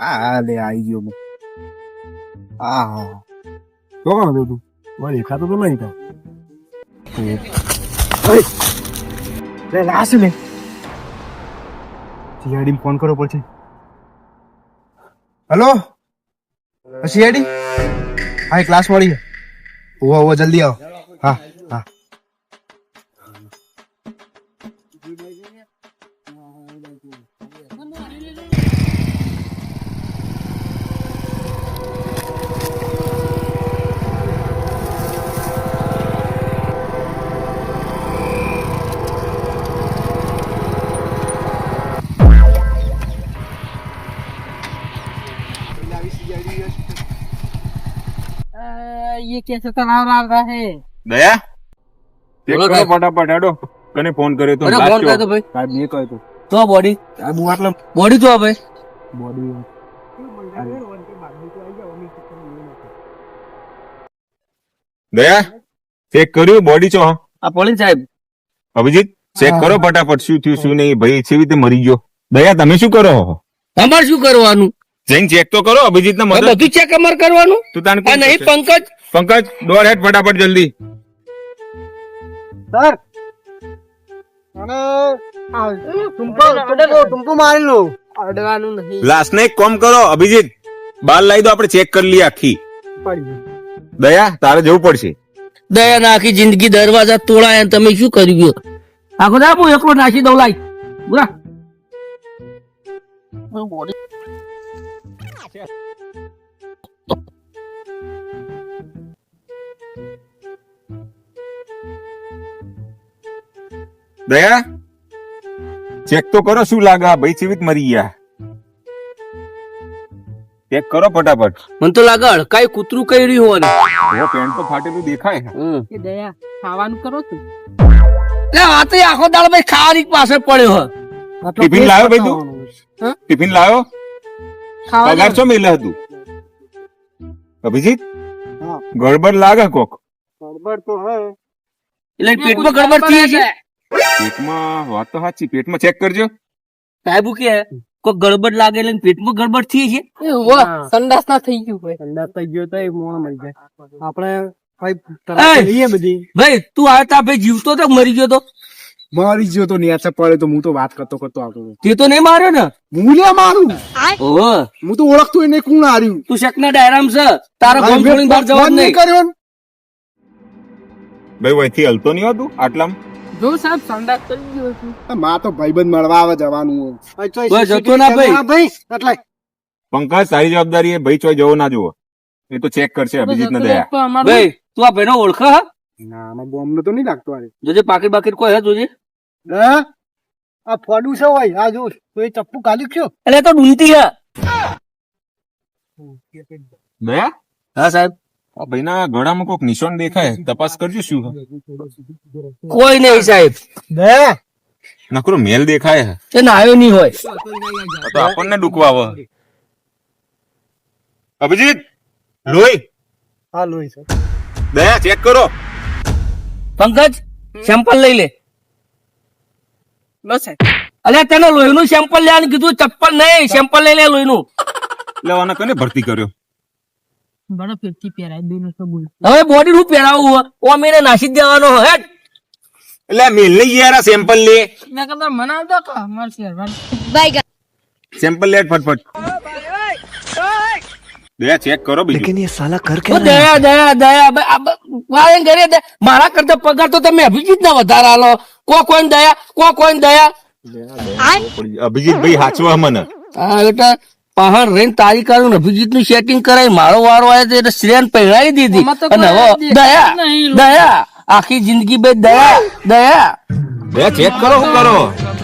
આ લે આવી ગયો હું આ હા તો કોણ હતું તું મને દેખાતો તો નહીં તો લે લાશ લે સીઆઈડી ફોન કરવો પડશે હલો સીઆઈડી હા ક્લાસ મળી ઓવો ઓવો જલ્દી આવો હા દયા? ચેક બોડી આ ભાઈ. દયા ચેક કર્યું? બોડી ચો? આ પોલીસ સાહેબ. અભિજીત ચેક કરો ફટાફટ શું થયું શું નહીં. ભાઈ કેવી રીતે મરી ગયો. દયા તમે શું કરો? તમારે શું કરવાનું? જઈને ચેક તો કરો અભિજીત ને બધું ચેક અમારે કરવાનું? તું તાન આ નહીં પંકજ? પંકજ દોડ હેડ ફટાફટ જલ્દી. સર. અને ટુંપો ટુંપો મારી લો અડવાનું નહીં. લાસ્ટ ને એક કોમ કરો અભિજીત બાર લાવી દો આપણે ચેક કરી લઈએ આખી. દયા તારે જવું પડશે. દયા ના આખી જિંદગી દરવાજા તોડાય તમે શું કર્યું આખો દા હું એકલો નાખી દઉં લાઈ. બોલા દયા ચેક તો કરો શું લાગે ભાઈ જીવિત મરી ગયા ચેક કરો ફટાફટ. મને તો લાગે અડકાઈ કૂતરું કઈ રહ્યું ઓ પેન્ટ તો ફાટેલું દેખાય. દયા ખાવાનું કરો છો? આ તો આખો દાળ ભાઈ ખાવાની પાસે પડ્યો હો ટિફિન લાવ્યો ભાઈ તું? ટિફિન લાવ્યો? પગાર છો મેલે હતું? અભિજીત? ગડબડ લાગે કોક? ગડબડ તો હે. એટલે પેટમાં ગડબડ થઈ છે પેટમાં વાત તો સાચી પેટમાં ચેક કરજો. સાહેબ કે કોક ગડબડ લાગે એટલે પેટમાં ગડબડ થઈ છે સંડાસ ના થઈ ગયું હોય. સંડાસ થઈ ગયો તો એ મોણ મળી જાય. આપણે ભાઈ બધી. ભાઈ તું આવતા ભાઈ જીવતો તો મરી ગયો તો? મારી ગયો તો નેચે પડે તો હું તો વાત કરતો કરતો આવતો તે તો નહીં માર્યો ને? હું લે મારું? ઓહો. હું તો ઓળખતો એને કોણ હાર્યું. તું શકના ડાયરામ છે. તારો ફોન છોડીને બહાર જવાનું નહીં. કર્યો ભાઈ વહીથી હલતો નહીં હતું આટલામ? જો સાહેબ સંડાસ કરી ગયો છું. મા તો ભાઈબંધ મળવા આવે જવાનું હોય. બસ જતો ના ભાઈ. ભાઈ એટલે. પંકજ સારી જવાબદારી એ ભાઈ ચોય જવો ના જુઓ. એ તો ચેક કરશે અભિજીત ને દયા. ભાઈ તું આ ભાઈનો ઓળખ ના આમાં બોમ્બ તો નહીં લાગતો અરે જોજે પાકીટ બાકીટ કોઈ હે જોજે? આ ફોડું છે હોય આ જો તો એ ચપ્પુ કાઢી છો. એટલે તો ડૂંટી હે હા સાહેબ. આ ભાઈના ગળામાં કોઈક નિશાન દેખાય. તપાસ કરજો શું કોઈ નહીં સાહેબ. દે નકરો મેલ દેખાય છે. તે નાયો નહીં હોય. તો આપણને ડુકવા આવે અભિજીત લોહી. હા લોહી છે બે ચેક કરો. પંકજ સેમ્પલ લઈ લે. બસ અલ્યા તને લોહીનું સેમ્પલ લેવાનું કીધું ચપ્પલ નહીં સેમ્પલ લઈ લે લોહીનું. લેવાના કને ભરતી કર્યો? હવે બોડી નું પહેરાવું હોય ઓ મેને નાસી દેવાનો હેટ. એટલે મેલ લઈ યાર સેમ્પલ લે. સેમ્પલ લે ફટફટ દયા ચેક કરો બીજું. ઓ દયા દયા દયા ભાઈ આ બ- વારે ઘરે દયા. મારા કરતા પગાર તો તમે અભિજીત ના વધારે આલો. કો કોઈ દયા કો કોઈ દયા અભિજીત ભાઈ હાચવા મને. હા એટલે પહાડ રહીને તારી કરું અભિજીતનું સેટિંગ કરાય મારો વારો આવ્યો તો એટલે શ્રેયન પહેરાવી દીધી. અને હવે દયા દયા આખી જિંદગી બે દયા દયા. બે ચેક કરો શું કરો?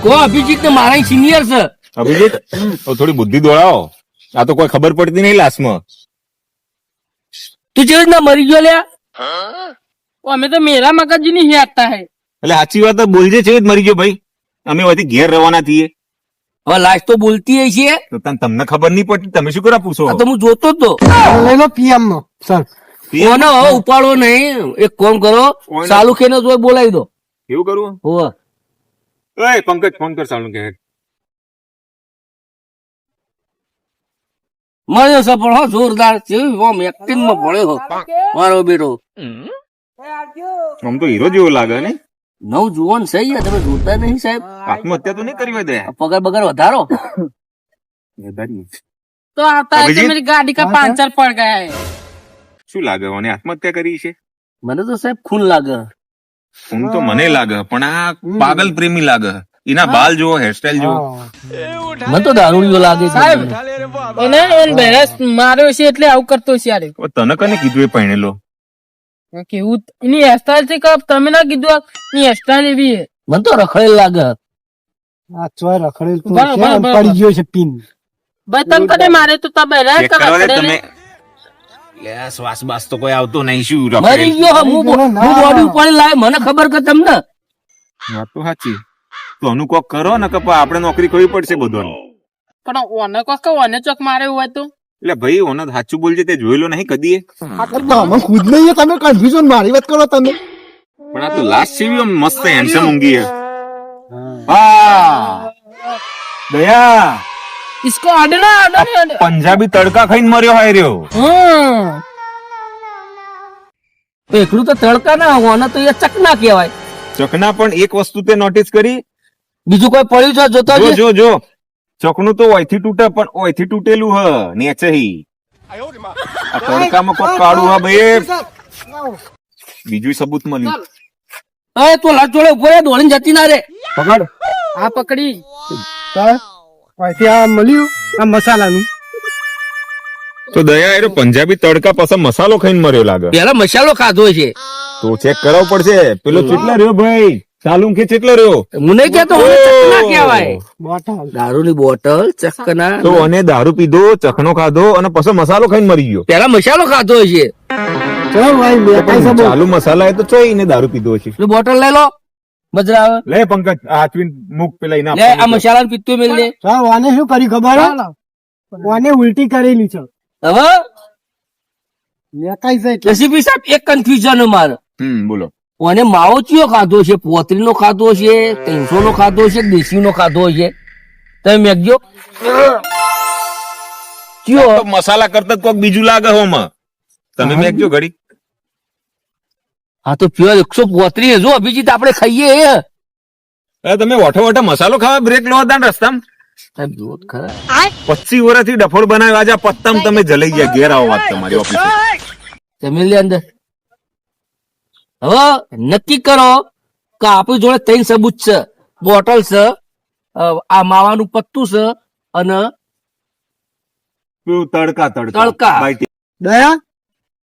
કો અભિજીત ને મારા સિનિયર છે. અભિજીત થોડી બુદ્ધિ દોડાવો. આ તો કોઈ ખબર પડતી નહીં લાસ્ટમાં તું જેવી રીતના મરી ગયો લ્યા? અમે તો મેરા મગજની હેતા હે. એટલે સાચી વાત બોલજે છે જ મરી ગયો ભાઈ. અમે અહીંથી ઘેર રવાના થઈએ. હવે લાશ તો બોલતી હશે. છે તો તમને ખબર નહીં પડતી તમે શું કરવા પૂછો? તો હું જોતો જ તો લઈ લો પીએમ? નો સર કોનો ઉપાડો નહીં. એક કોમ કરો. સાલુખે ને જોઈ બોલાવી દો. એવું કરવું હોવે. ઓય પંકજ ફોન કર સાલુખે કે મળ્યો છે પણ હો જોરદાર જેવી ઓમ એક્ટિંગમાં ભળ્યો હો મારો બેટો. આમ તો હીરો જેવો લાગે ને નવ જુઓ છે યાર તમે જોતા નહીં સાહેબ. આત્મહત્યા તો નહીં કરી હોય પગાર બગાર વધારો. તો આવતા મારી ગાડી કા પાંચર પડ ગયા હે. શું લાગે? મને આત્મહત્યા કરી છે? મને તો સાહેબ ખૂન લાગે. ખૂન તો મને લાગે પણ આ પાગલ પ્રેમી લાગે. એના બાલ જુઓ હેરસ્ટાઈલ જોવો મને તો દારૂડિયો લાગે સાહેબ એને એન બેરસ માર્યો છે એટલે આવું કરતો છે યાર. તને કને કીધું એ પહેણેલો કેવું એની હેરસ્ટાઈલ છે કે તમે ના કીધું એની હેરસ્ટાઈલ એવી છે. મને તો રખડેલ લાગે આ ચોય રખડેલ તો છે પડી ગયો છે પિન. ભાઈ તને મારે તો તમે બેરસ ચેક કરવા દે તમે. લે, શ્વાસ બાસ તો કોઈ આવતો નહીં શું મરી ગયો હું હું બોડી ઉપાડી લાવે મને ખબર કે તમને? વાત તો સાચી. તો અનુ કોક કરો ને કે આપણે નોકરી કરવી પડશે બધાને. પણ ઓને કોક કે ઓને ચોક મારે હોય તો? એટલે ભાઈ ઓનો સાચું બોલજે તે જોયેલો નહીં કદી અમે ખુદ નહીં તમે કન્ફ્યુઝન મારી વાત કરો તમે. પણ આ તો લાસ્ટ સીવી મસ્ત હેન્ડસમ ઊંઘી હા. દયા. ઇસકો આડના આડના પંજાબી તડકા ખાઈને મર્યો હાય રહ્યો. એકલું તો તડકા ના હોવાના તો એ ચકના કહેવાય. ચકના પણ એક વસ્તુ તે નોટિસ કરી. બીજું કોઈ પડ્યું છે જોતા જો જો. ચકનું તો ઓયથી તૂટે પણ ઓયથી તૂટેલું હ નેચે હી. આ તડકામાં કોક કાળું હા ભાઈ બીજું સબૂત મળ્યું. અરે તો લાટ જોડે ઊભો દોડીને જતી ના રે. પકડ. આ પકડી. તાર આ મળ્યું આ મસાલાનું. તો દયા એરો પંજાબી તડકા પાછા મસાલો ખાઈને મર્યો લાગે. પેલા મસાલો ખાધો છે. તો ચેક કરાવવો પડશે. પેલો ચેટલા રહ્યો ભાઈ. ચાલુ કે ચેટલો રહ્યો? મને કહેતો ચકના કહેવાય. બોટલ. દારૂની બોટલ ચકના તો અને દારૂ પીધો ચકનો ખાધો અને પછી મસાલો ખાઈને મરી ગયો. પેલા મસાલો ખાધો છે ચલો મસાલા એ તો ચોઈ ને દારૂ પીધો છે બોટલ લઈ લો. મજરા લે પંકજ હાથવીન મુખ પેલા ઇના લે આ મસાલા પીતું મેલ લે. ચાલ વાને શું કરી ખબર? વાને ઉલટી કરેલી છે. હવે? મેં કઈ છે એટલે? સાહેબ એક કન્ફ્યુઝન મારે હમ બોલો. અને માવો ચિયો ખાધો છે? પોતરી નો ખાધો છે? ત્રણસો નો ખાધો છે? દેશી નો ખાધો છે? તમે મેકજો ચિયો. મસાલા કરતા કોક બીજું લાગે હોમાં. તમે મેકજો ઘડી. હા તો પ્યોર એકસો પોત્રીસ જો અભિજીત આપણે ખાઈએ એ. અરે તમે ઓઠો ઓઠો મસાલો ખાવા બ્રેક લો હતા રસ્તા રસ્તામાં? પચીસ વર્ષથી ડફોડ બનાવ્યા આજે પત્તમ તમે જલાઈ ગયા ઘેર આવો વાત તમારી ઓફિસ. જમીન લે અંદર. હવે નક્કી કરો કે આપણી જોડે ત્રણ સબૂત છે. બોટલ છે આ માવાનું પત્તું છે અને પેલું તડકા તડકા. તડકા. દયા?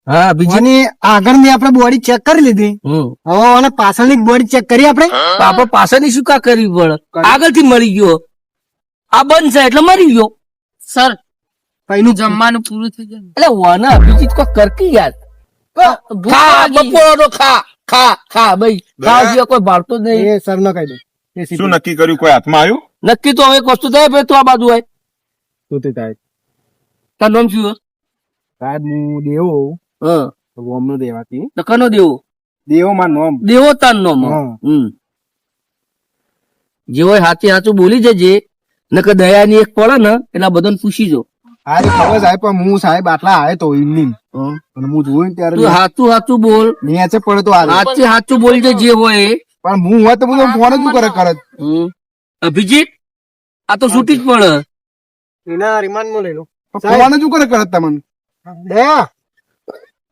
હા બીજી? આની આગળની આપણે બોડી ચેક કરી લીધી. હવે આને પાછળની બોડી ચેક કરી આપણે. આપણે પાછળની શું કા કરવી પડે? આગળથી મરી ગયો. આ બંધ છે એટલે મરી ગયો. સર કઈનું જમવાનું પૂરું થઈ ગયું. એટલે વાના બીજી કોઈ કરકી યાર ભૂખ ખા લાગી. ખા ખા ખા ભાઈ. ખાવા સિવાય કોઈ ભાવતો જ નહીં. એ સર ન કહી દો. શું નક્કી કર્યું? કોઈ હાથમાં આવ્યું? નક્કી તો હવે એક વસ્તુ થાય ભાઈ તું આ બાજુ તે થાય. તાર નામ શું સાહેબ હું દેવો. હા. દેવાતી કનો દેવો? દેવો માં નોમ. દેવો તાર નામ હમ. જે હોય સાચી સાચું બોલી જજે. નકર દયાની એક પડે ને એટલે આ બધાને પૂછી જો. હા ખબર સાહેબ પણ હું સાહેબ આટલા આવે તો એમની. અને હું જોયું ને તું ત્યારે સાચું સાચું બોલ. નીચે પડે તો આવે સાચે સાચું બોલજે જે હોય પણ હું હોય તો હું ફોન જ કરે કરે. અભિજીત આ તો છૂટી જ પડે. એના રિમાન્ડમાં લઈ લો. ફોન જ કરે કરે તમને. દયા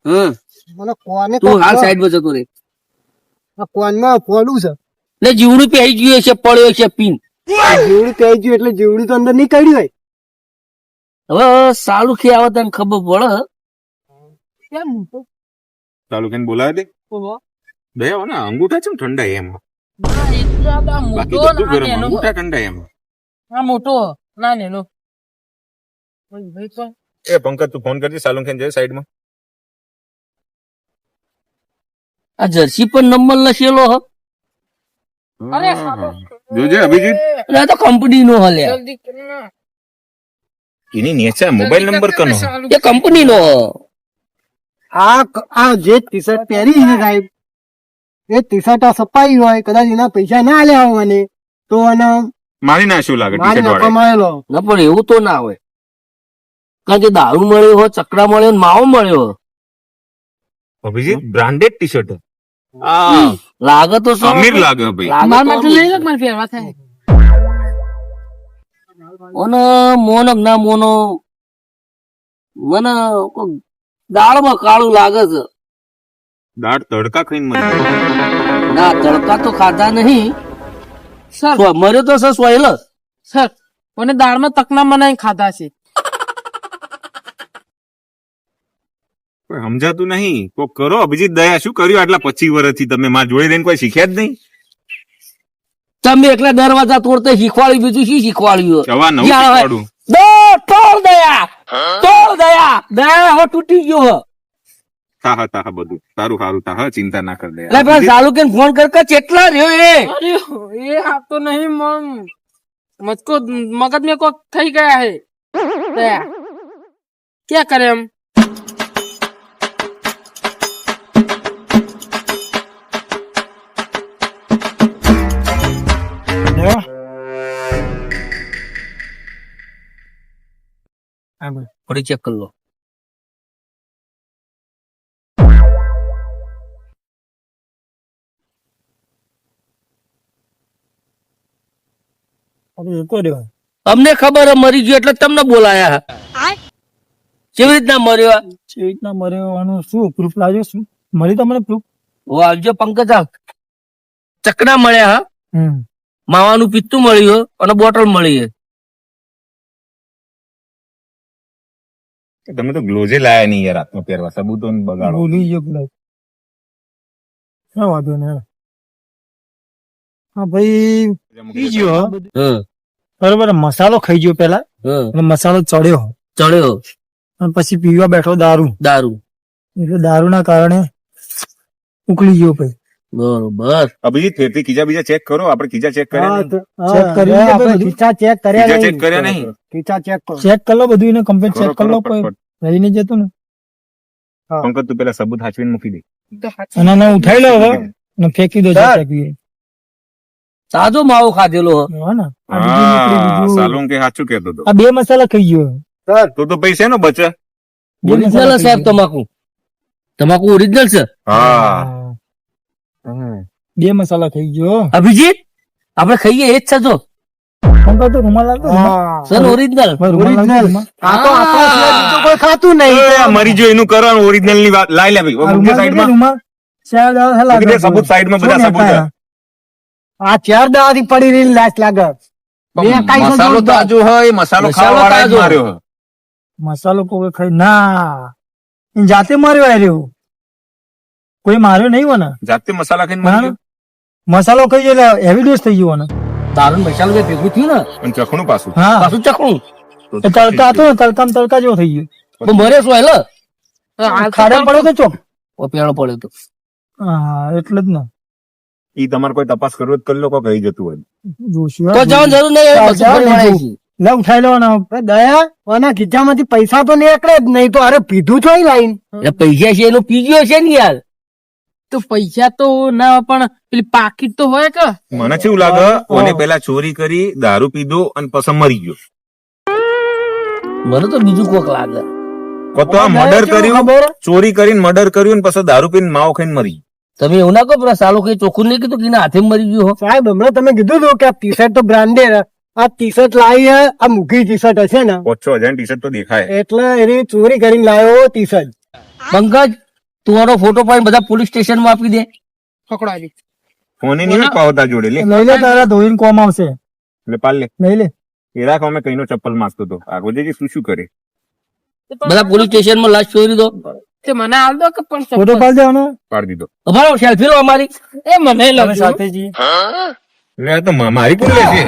હમ. મને કોને તું હાલ સાઈડમાં જતો રે કોનમાં ફોડું છે? ને જીવડું પહેરી ગયું છે પડ્યો છે પીન. જીવડું પહેરી ગયું એટલે જીવડું તો અંદર નહીં કાઢી હોય. હવે સાલુખી આવે તને ખબર પડે? કેમ? સાલુખી બોલાવે દે. બે ને અંગૂઠા છે ઠંડા એમ. અંગૂઠા ઠંડા મોટો ના નેનો એ પંકજ તું ફોન કરજે સાલું ખાઈને જાય સાઈડમાં. આ જર્સી પર નંબર લખેલો હ. અરે જોજે અભિજીત. તો કંપની નો હલ્યા જલ્દી કર ના. એની નીચે મોબાઈલ નંબર કનો એ કંપની નો આ આ જે ટી શર્ટ પહેરી છે સાહેબ એ ટી શર્ટ આ સપાઈ હોય કદાચ એના પૈસા ના આલ્યા હોય મને તો અને મારી ના શું લાગે ટી શર્ટ વાળો કમાયેલો ના પણ એવું તો ના હોય કારણ કે દારૂ મળ્યો હોય ચકરા મળ્યો ને માવો મળ્યો અભિજીત બ્રાન્ડેડ ટી શર્ટ આ લાગે તો? અમીર લાગે ભાઈ મારા માટે લઈ લો મારે ફેરવા થાય મને મોનો ના મોનો. મને દાળમાં કાળું લાગે છે. દાળ તડકા ખાઈને મને ના તડકા તો ખાધા નહીં. સર. મર્યો તો સર સોયલ સર મને દાળમાં તકના મને ખાધા છે. સમજાતું નહીં. કોક કરો અભિજીત દયા શું કર્યું આટલા પચીસ વર્ષથી? તમે મારા જોડે રહીને કોઈ શીખ્યા જ નહીં? તમે એકલા દરવાજા તોડતા શીખવાડ્યું બીજું શું શીખવાડ્યું? તોડ દયા તોડ દયા. દયા હવે તૂટી ગયો તાહ તાહ બધું. તારું હારું તાહ ચિંતા ના કર દે. ભાઈ સારું કે ફોન કર કે કેટલા રહ્યો એ? એ આપ તો નહીં મમ મજકો મગજ મે કોક થઈ ગયા હે. ક્યાં કરે એમ? ચેક કરી અમને ખબર મરી ગયો એટલે તમને બોલાયા કેવી રીતના મર્યો? કેવી રીતના મરવાનું શું પ્રૂફ લાવ્યો શું? મળી તમને પ્રૂફ વાલજો પંકજ આ ચકડા મળ્યા હા। હમ. માવાનું પિત્તું મળ્યું અને બોટલ મળી હે. તમે તો ગ્લોઝે લાયા નહીં યાર હાથમાં પહેરવા. સબૂતો ને બગાડો. ભૂલી ગયો ગ્લોઝ હા વાંધો ને હા ભાઈ પી ગયો બરોબર મસાલો ખાઈ ગયો પેલા અને મસાલો ચડ્યો. ચડ્યો. અને પછી પીવા બેઠો દારૂ. દારૂ. એટલે દારૂના કારણે ઉકળી ગયો ભાઈ. બરોબર. અભિજીત ફેરથી ખીજા બીજા ચેક કરો આપણે ખીજા ચેક કર્યા. ચેક કરી બધું. ખીચા ચેક કર્યા નહીં. ચેક કરી. લો બધું એને કમ્પ્લીટ ચેક કરી લો કરો, કોઈ રહી નહીં જતું ને. પંકજ તું પેલા સબૂત હાચવીને મૂકી દે. અને ના ઉઠાઈ લો હવે. ને ફેંકી દો જે ફેંકવી તાજો માવો ખાધેલો હે. હા ને. આ બીજું નીકળી હા બીજું. સાલું કે સાચું કેતો તો. આ બે મસાલા ખાઈ ગયો. તો તો પૈસા નો બચે ઓરિજિનલ સાહેબ તમાકુ. તમાકુ ઓરિજિનલ છે? હા. બે મસાલા ખાઈ ગયો. અભિજીત આપણે ખાઈએ એ જ છે જો. તો રૂમાલ સર ઓરિજિનલ ભાઈ રૂમાલ લાવતો રૂમાલ. ખાતું નહીં. મરી ગયો એનું કરવાનું ઓરિજિનલની વાત. લાઈ લે ભાઈ આ સાઈડમાં ચાર દાડા થયા મૂકી દે લાગે. સબૂત સાઈડમાં બધા સબૂત આ ચાર દાડાથી પડી રહેલી લાશ લાગે મસાલો તાજો હોય મસાલો મસાલો ખાવા કોઈ ખાઈ ના. જાતે માર્યો આ રહ્યો. કોઈ માર્યો નહીં હોય ને જાતે મસાલા ખાઈને મરી મસાલો ખાઈ જાય એટલે ડોઝ થઈ ગયો ને દારૂ મસાલો જે ભેગું થયું ને ચખણું પાછું. હા. પાછું ચકણું એ તડકા હતો ને તડકામાં તડકા જેવો થઈ ગયો. પણ મરે શું હેલો. ખાડા પડ્યો તો ચોક પેણો પડ્યો તો. હા એટલે જ ને. ઈ તમારે કોઈ તપાસ કરવો જ કરી લો કોઈ કહી જતું હોય. જોશું તો જવાનું જરૂર નહીં. લે ઉઠાઈ લેવાના દયા આના ખીચામાંથી પૈસા તો નીકળે જ નહીં તો અરે પીધું છો લાઈન? એટલે પૈસા છે એનો પી ગયો છે ને યાર. તો પૈસા તો ના પણ પેલી પાકીટ તો હોય કે? મને કેવું લાગે ઓને પેલા ચોરી કરી દારૂ પીધો અને પછી મરી ગયો. મને તો બીજું કોક લાગે. કો તો આ મર્ડર કર્યું ચોરી કરીને મર્ડર કર્યું અને પછી દારૂ પીને માવો ખાઈને મરી તમે એવું ના કહો પેલા સાલો કઈ ચોખ્ખું નહીં કીધું કે હાથે મરી ગયો સાહેબ હમણાં તમે કીધું હતું કે આ ટી શર્ટ તો બ્રાન્ડેડ આ ટી શર્ટ લાવી આ મૂકી ટી શર્ટ હશે ને. ઓછો હજાર ટી શર્ટ તો દેખાય. એટલે એની ચોરી કરીને લાવ્યો ટી શર્ટ પંકજ તું ફોટો પાડીને બધા પોલીસ સ્ટેશનમાં આપી દે. પકડાવી ફોને નહીં પાવતા જોડે લે. લઈ લે તારા ધોઈને કોમ આવશે. લે પાલ લે. લઈ લે. એ રાખ અમે કઈનો ચપ્પલ માંગતો તો. આગળ જજે શું શું કરે? બધા પોલીસ સ્ટેશનમાં લાશ ચોરી દો. તે મને આલ દો કે પણ ફોટો પાડ દેવાનો. પાડી દીધો. અમારો સેલ્ફી લો અમારી. એ મને લખ્યું સાથે જઈએ એટલે તો મારી કોણ લે છે?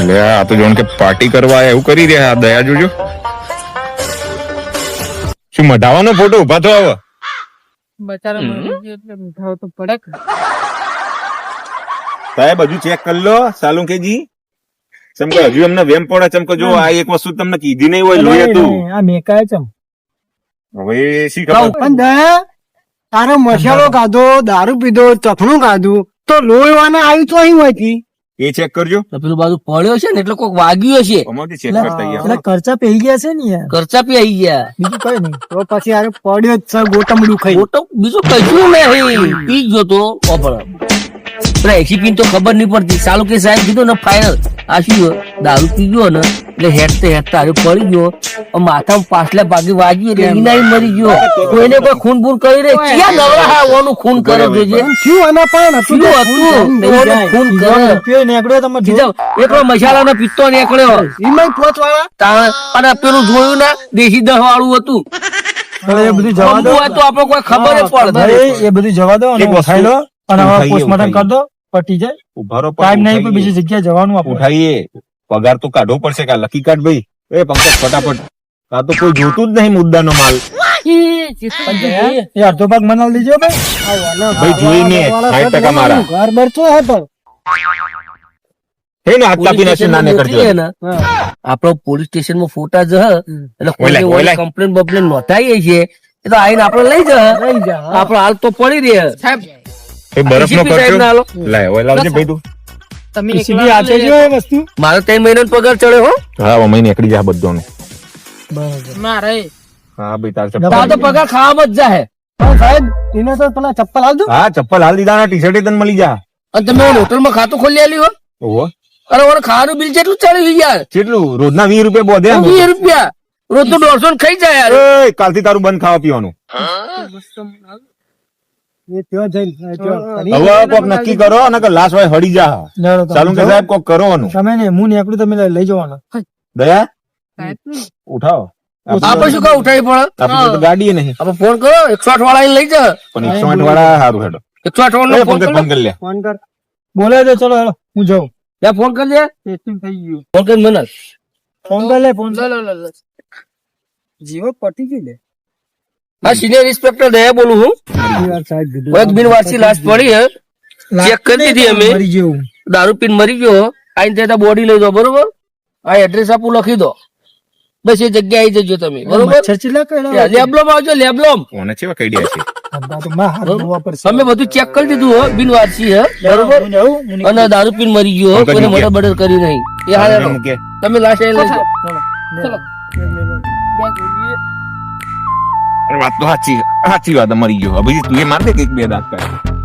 એટલે આ તો જોણ કે પાર્ટી કરવા એવું કરી રહ્યા દયા જોજો. શું મઢાવાનો ફોટો ઊભા થો આવો? બચારા એટલે તો પડક. સાહેબ હજુ ચેક કરી લો સાલું કેજી ચમ કે હજુ એમને વેમ પડે ચમકો જો આ એક વસ્તુ તમને કીધી નહીં હોય લોહી હતું. આ મેકાય ચમ હવે શી ખબર? પણ દયા તારો મસાલો કાધો દારૂ પીધો ચફણું કાધું તો લોહી વાને આવ્યું તો અહીં હોયથી એ ચેક કરજો. પેલું બાજુ પડ્યો છે ને એટલે કોક વાગ્યું હશે. ચેક કરતા ખર્ચા પી ગયા છે ને યાર? ખર્ચા પી ગયા. બીજું કઈ નહીં. તો પછી યાર પડ્યો જ છે ગોટમડું ખાઈ. મોટો બીજું કશું નહીં. પી ગયો તો ઓફર. પેલા તો ખબર નહીં પડતી. ચાલુ કે સાહેબ કીધું ને ફાઇનલ આ શું? દારૂ પી ગયો ને એટલે હેઠતે હેઠતા હારે પડી ગયો. માથામાં પાછલા ભાગે વાગી એટલે ઈનાઈ મરી ગયો. કોઈને કોઈ ખૂન બૂન કરી રે ક્યાં નવરા હા ઓનું ખૂન કરે જોજે શું આના પણ? શું હતું? ઓનું ખૂન કરે? તમે બીજા એકલો મસાલાનો પિત્તો નીકળ્યો. એમાં પોચ વાળા અને પેલું જોયું ના દેશી દહ વાળું હતું એ બધું જવા દો. તો આપણે કોઈ ખબર જ પડે. એ બધું જવા દો એક ખાઈ લો. અને હવે પોસ્ટમોર્ટમ કરી દો પટી જાય. ઊભા ટાઈમ નહીં પણ બીજી જગ્યાએ જવાનું આપણે. ઉઠાઈએ. પગાર તો કાઢવો પડશે કા લકી કાઢ ભાઈ. એ પંકજ ફટાફટ. આ તો કોઈ જોતું જ નહીં મુદ્દાનો માલ. એ અડધો ભાગ મનાલ દીજો ભાઈ. ભાઈ જોઈને 60% મારા. ઘર બરચો હે તો. હે ને હાથ કાપી નાખશે ના ને કરજો. આપડો પોલીસ સ્ટેશનમાં ફોટા જ હ. એટલે. કમ્પ્લેન બમ્પ્લેન નોંધાઈએ છે એ તો આઈને આપડે લઈ જા જા આપડે હાલ તો પડી રહે સાહેબ એ બરફનો DCP ખર્ચો? ના લાય ઓય લાવજે ભાઈ તું તમે સીધી આચે જો એ વસ્તુ. મારો તે મહિનો પગાર ચડ્યો હો. હા ઓ મહિને એકડી જા બધોનો. બરાબર. મારે. હા ભાઈ તાર તાર ચપ્પલ તો પગાર ખાવામાં જ જાહે. પણ સાહેબ એને તો પેલા ચપ્પલ આવજો હા ચપ્પલ હાલ દીધા ટી શર્ટ તને મળી જા. અને તમે હોટલમાં ખાતું ખોલી આલી હો. ઓહો. અરે ઓર ખાવાનું બિલ કેટલું ચડ્યું યાર. કેટલું રોજના વીસ રૂપિયા બોધે આમ. વીસ રૂપિયા. રોજ તો દોઢસો ને ખાઈ જાય યાર. એય, કાલથી તારું બંધ ખાવા પીવાનું. એ ત્યાં જઈને ત્યાં કરી. હવે કોક નક્કી કરો અને લાશ હોય હળી જા. ચાલુ કે સાહેબ કોક કરો તમે ને હું નીકળું તમે લઈ જવાના. દયા? ઉઠાવો આપણે શું કા ઉઠાવી પડે? આપણી તો ગાડી નહીં. આપણે ફોન કરો એકસો આઠ વાળા લઈ જા. પણ એકસો આઠ વાળા સારું હેડો. એકસો આઠ વાળા ફોન પંકજ ફોન કરી લે. ફોન કર. બોલે દે ચલો હેલો હું જાઉં. લે ફોન કરી દે. ટેસ્ટિંગ થઈ ગયું. ફોન કરી મને. ફોન કર લે ફોન લો લો લો લો. જીવો પટી ગઈ લે. હા સિનિયર ઇન્સ્પેક્ટર દયા બોલું હું? એક બિન બિનવારસી લાશ પડી હે. ચેક કરી દીધી અમે. દારૂ પીન મરી ગયો આઈને ત્યાં બોડી લઈ દો બરોબર? આ એડ્રેસ આપું લખી દો. બસ એ જગ્યાએ આવી જજો તમે બરોબર? ચીલા લેબલોમ આવજો લેબલોમ. કોને છે કઈ દે છે? અમે બધું ચેક કરી દીધું હો બિનવારસી હે બરોબર? હું હું અને દારૂ પીન મરી ગયો કોઈને. મર્ડર બર્ડર કરી નહીં. એ હા તમે લાસ્ટ આવી લઈ જાઓ. નીકળું. વાત તો સાચી સાચી વાત અમારી ગયો. અભિજીત તું એ માર કે એક બે દાંત કાઢે.